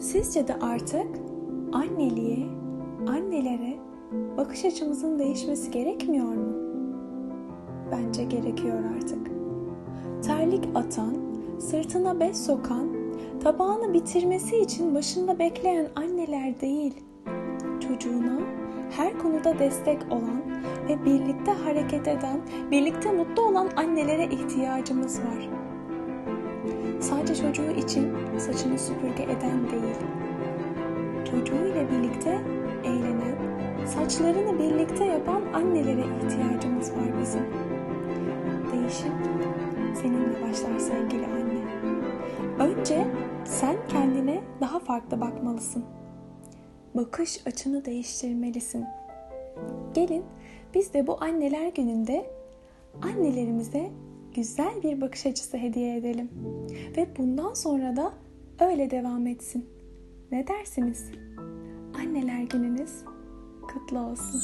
Sizce de artık anneliğe, annelere bakış açımızın değişmesi gerekmiyor mu? Bence gerekiyor artık. Terlik atan, sırtına bez sokan, tabağını bitirmesi için başında bekleyen anneler değil, çocuğuna her konuda destek olan ve birlikte hareket eden, birlikte mutlu olan annelere ihtiyacımız var. Sadece çocuğu için saçını süpürge eden değil, çocuğuyla birlikte eğlenen, saçlarını birlikte yapan annelere ihtiyacımız var bizim. Değişim seninle başlar sevgili anne. Önce sen kendine daha farklı bakmalısın. Bakış açını değiştirmelisin. Gelin biz de bu anneler gününde annelerimize güzel bir bakış açısı hediye edelim. Ve bundan sonra da öyle devam etsin. Ne dersiniz? Anneler gününüz kutlu olsun.